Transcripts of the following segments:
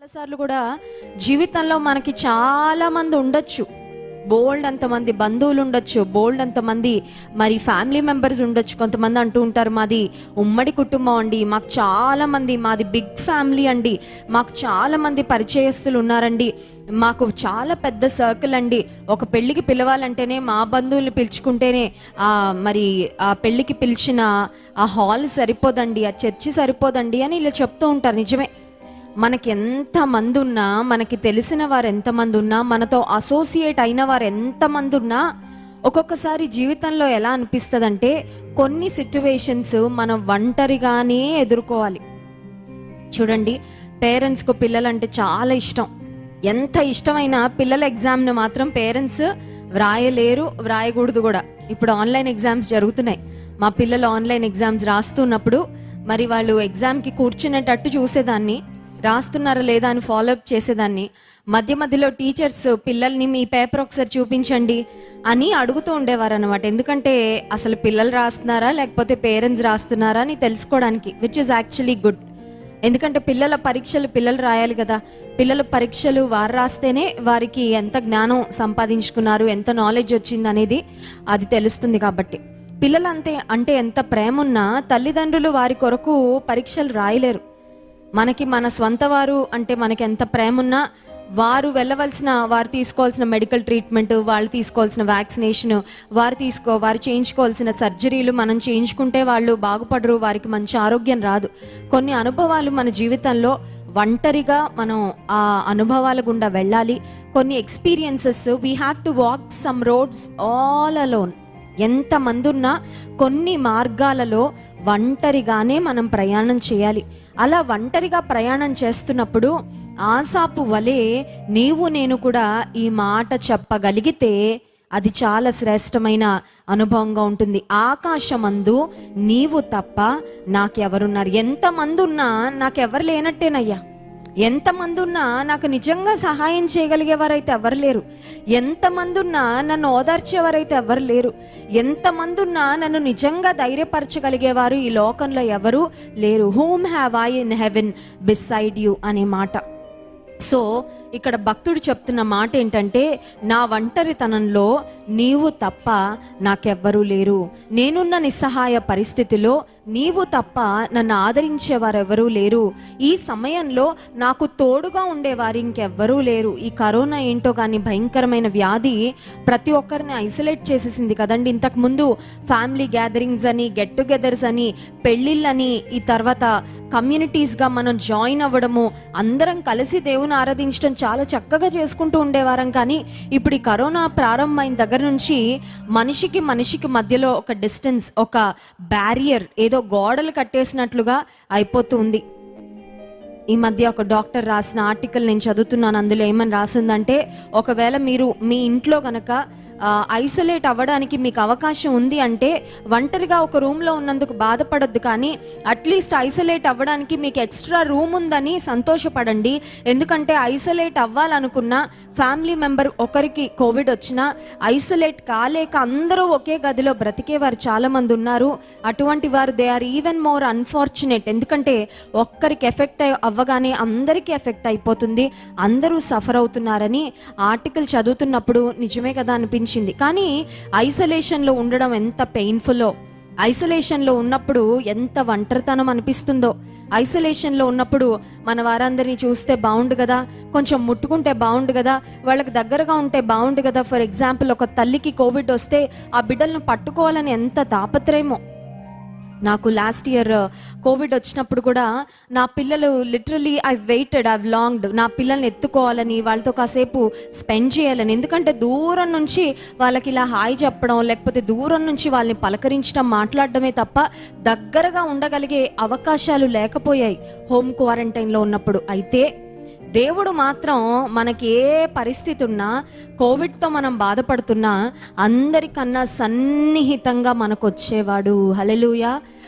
చాలాసార్లు కూడా జీవితంలో మనకి చాలా మంది ఉండొచ్చు. బోల్డ్ అంతమంది బంధువులు ఉండొచ్చు బోల్డ్ అంతమంది మరి ఫ్యామిలీ మెంబర్స్ ఉండొచ్చు. కొంతమంది అంటూ ఉంటారు మాది ఉమ్మడి కుటుంబం అండి మాకు చాలామంది మాది బిగ్ ఫ్యామిలీ అండి మాకు చాలామంది పరిచయస్తులు ఉన్నారండి మాకు చాలా పెద్ద సర్కిల్ అండి. ఒక పెళ్ళికి పిలవాలంటేనే మా బంధువులు పిలుచుకుంటేనే మరి ఆ పెళ్ళికి పిలిచిన ఆ హాల్ సరిపోదండి ఆ చర్చి సరిపోదండి అని ఇలా చెప్తూ ఉంటారు నిజమే. మనకి ఎంత మంది ఉన్నా మనకి తెలిసిన వారు ఎంతమంది ఉన్నా మనతో అసోసియేట్ అయిన వారు ఎంతమంది ఉన్నా ఒక్కొక్కసారి జీవితంలో ఎలా అనిపిస్తుందంటే కొన్ని సిట్యువేషన్స్ మనం ఒంటరిగానే ఎదుర్కోవాలి. చూడండి పేరెంట్స్కు పిల్లలంటే చాలా ఇష్టం. ఎంత ఇష్టమైనా పిల్లల ఎగ్జామ్ను మాత్రం పేరెంట్స్ వ్రాయలేరు వ్రాయకూడదు కూడా. ఇప్పుడు ఆన్లైన్ ఎగ్జామ్స్ జరుగుతున్నాయి. మా పిల్లలు ఆన్లైన్ ఎగ్జామ్స్ రాస్తున్నప్పుడు మరి వాళ్ళు ఎగ్జామ్కి కూర్చునేటట్టు చూసేదాన్ని. రాస్తున్నారా లేదా అని ఫాలోఅప్ చేసేదాన్ని. మధ్య మధ్యలో టీచర్స్ పిల్లల్ని మీ పేపర్ ఒకసారి చూపించండి అని అడుగుతూ ఉండేవారు అనమాట ఎందుకంటే అసలు పిల్లలు రాస్తున్నారా లేకపోతే పేరెంట్స్ రాస్తున్నారా అని తెలుసుకోవడానికి విచ్ ఇస్ యాక్చువల్లీ గుడ్ ఎందుకంటే పిల్లల పరీక్షలు పిల్లలు రాయాలి కదా. పిల్లల పరీక్షలు వారు రాస్తేనే వారికి ఎంత జ్ఞానం సంపాదించుకున్నారు ఎంత నాలెడ్జ్ వచ్చింది అనేది అది తెలుస్తుంది కాబట్టి. పిల్లలు అంతే అంటే ఎంత ప్రేమ ఉన్నా తల్లిదండ్రులు వారి కొరకు పరీక్షలు రాయలేరు. మనకి మన స్వంత వారు అంటే మనకి ఎంత ప్రేమ ఉన్నా వారు వెళ్ళవలసిన వారు తీసుకోవాల్సిన మెడికల్ ట్రీట్మెంట్ వాళ్ళు తీసుకోవాల్సిన వ్యాక్సినేషన్ వారు తీసుకో వారు చేయించుకోవాల్సిన సర్జరీలు మనం చేయించుకుంటే వాళ్ళు బాగుపడరు వారికి మంచి ఆరోగ్యం రాదు. కొన్ని అనుభవాలు మన జీవితంలో ఒంటరిగా మనం ఆ అనుభవాల గుండా వెళ్ళాలి. కొన్ని experiences we have to walk some roads all alone ఎంతమంది ఉన్నా కొన్ని మార్గాలలో ఒంటరిగానే మనం ప్రయాణం చేయాలి. అలా ఒంటరిగా ప్రయాణం చేస్తున్నప్పుడు ఆసాపు వలె నీవు నేను కూడా ఈ మాట చెప్పగలిగితే అది చాలా శ్రేష్టమైన అనుభవంగా ఉంటుంది. ఆకాశమందు నీవు తప్ప నాకెవరున్నారు? ఎంతమంది ఉన్నా నాకెవరు లేనట్టేనయ్యా? ఎంతమంది ఉన్నా నాకు నిజంగా సహాయం చేయగలిగేవారైతే ఎవరు లేరు. ఎంతమంది ఉన్నా నన్ను ఓదార్చేవారైతే ఎవరు లేరు. ఎంతమంది ఉన్నా నన్ను నిజంగా ధైర్యపరచగలిగేవారు ఈ లోకంలో ఎవరు లేరు. Whom have I in heaven beside you అనే మాట. సో ఇక్కడ భక్తుడు చెప్తున్న మాట ఏంటంటే నా ఒంటరితనంలో నీవు తప్ప నాకెవ్వరూ లేరు. నేనున్న నిస్సహాయ పరిస్థితిలో నీవు తప్ప నన్ను ఆదరించేవారెవరూ లేరు. ఈ సమయంలో నాకు తోడుగా ఉండేవారు ఇంకెవ్వరూ లేరు. ఈ కరోనా ఏంటో కానీ భయంకరమైన వ్యాధి ప్రతి ఒక్కరిని ఐసోలేట్ చేసేసింది కదండి. ఇంతకుముందు ఫ్యామిలీ గ్యాదరింగ్స్ అని గెట్ టుగెదర్స్ అని పెళ్ళిళ్ళని ఈ తర్వాత కమ్యూనిటీస్గా మనం జాయిన్ అవ్వడము అందరం కలిసి దేవుని ఆరాధించడం చాలా చక్కగా చేసుకుంటూ ఉండేవారం. కానీ ఇప్పుడు ఈ కరోనా ప్రారంభమైన దగ్గర నుంచి మనిషికి మనిషికి మధ్యలో ఒక డిస్టెన్స్ ఒక బ్యారియర్ ఏదో గోడలు కట్టేసినట్లుగా అయిపోతుంది ఈ మధ్య ఒక డాక్టర్ రాసిన ఆర్టికల్ నేను చదువుతున్నాను అందులో ఏమని రాసిందంటే ఒకవేళ మీరు మీ ఇంట్లో కనుక ఐసోలేట్ అవ్వడానికి మీకు అవకాశం ఉంది అంటే ఒంటరిగా ఒక రూమ్లో ఉన్నందుకు బాధపడద్దు కానీ అట్లీస్ట్ ఐసోలేట్ అవ్వడానికి మీకు ఎక్స్ట్రా రూమ్ ఉందని సంతోషపడండి. ఎందుకంటే ఐసోలేట్ అవ్వాలనుకున్న ఫ్యామిలీ మెంబర్ ఒకరికి కోవిడ్ వచ్చినా ఐసోలేట్ కాలేక అందరూ ఒకే గదిలో బ్రతికేవారు చాలామంది ఉన్నారు. అటువంటి వారు they are even more unfortunate. ఎందుకంటే ఒక్కరికి ఎఫెక్ట్ అవ్వగానే అందరికీ ఎఫెక్ట్ అయిపోతుంది. అందరూ సఫర్ అవుతున్నారని ఆర్టికల్ చదువుతున్నప్పుడు నిజమే కదా అనిపించింది. అనిపించింది. కానీ ఐసోలేషన్లో ఉండడం ఎంత పెయిన్ఫుల్లో ఐసోలేషన్లో ఉన్నప్పుడు ఎంత ఒంటరితనం అనిపిస్తుందో. ఐసోలేషన్లో ఉన్నప్పుడు మన వారందరినీ చూస్తే బాగుండు కదా. కొంచెం ముట్టుకుంటే బాగుండు కదా. వాళ్ళకి దగ్గరగా ఉంటే బాగుండు కదా. ఫర్ ఎగ్జాంపుల్ ఒక తల్లికి కోవిడ్ వస్తే ఆ బిడ్డలను పట్టుకోవాలని ఎంత తాపత్రయమో. నాకు లాస్ట్ ఇయర్ కోవిడ్ వచ్చినప్పుడు కూడా నా పిల్లలు literally I waited I longed నా పిల్లల్ని ఎత్తుకోవాలని వాళ్ళతో కాసేపు స్పెండ్ చేయాలని. ఎందుకంటే దూరం నుంచి వాళ్ళకి ఇలా హాయ్ చెప్పడం లేకపోతే దూరం నుంచి వాళ్ళని పలకరించడం మాట్లాడడమే తప్ప దగ్గరగా ఉండగలిగే అవకాశాలు లేకపోయాయి. హోమ్ క్వారంటైన్లో ఉన్నప్పుడు. అయితే దేవుడు మాత్రం మనకి ఏ పరిస్థితి ఉన్నా కోవిడ్తో మనం బాధపడుతున్నా అందరికన్నా సన్నిహితంగా మనకు వచ్చేవాడు హలెలుయ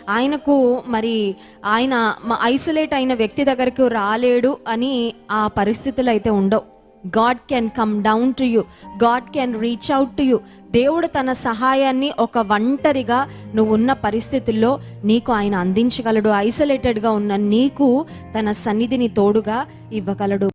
ఆయనకు మరి ఆయన ఐసోలేట్ అయిన వ్యక్తి దగ్గరకు రాలేడు అని ఆ పరిస్థితులు అయితే ఉండవు. God can come down to you God can reach out to you దేవుడు తన సహాయాన్ని ఒక ఒంటరిగా నువ్వు ఉన్న పరిస్థితుల్లో నీకు ఆయన అందించగలడు. ఐసోలేటెడ్గా ఉన్న నీకు తన సన్నిధిని తోడుగా ఇవ్వగలడు.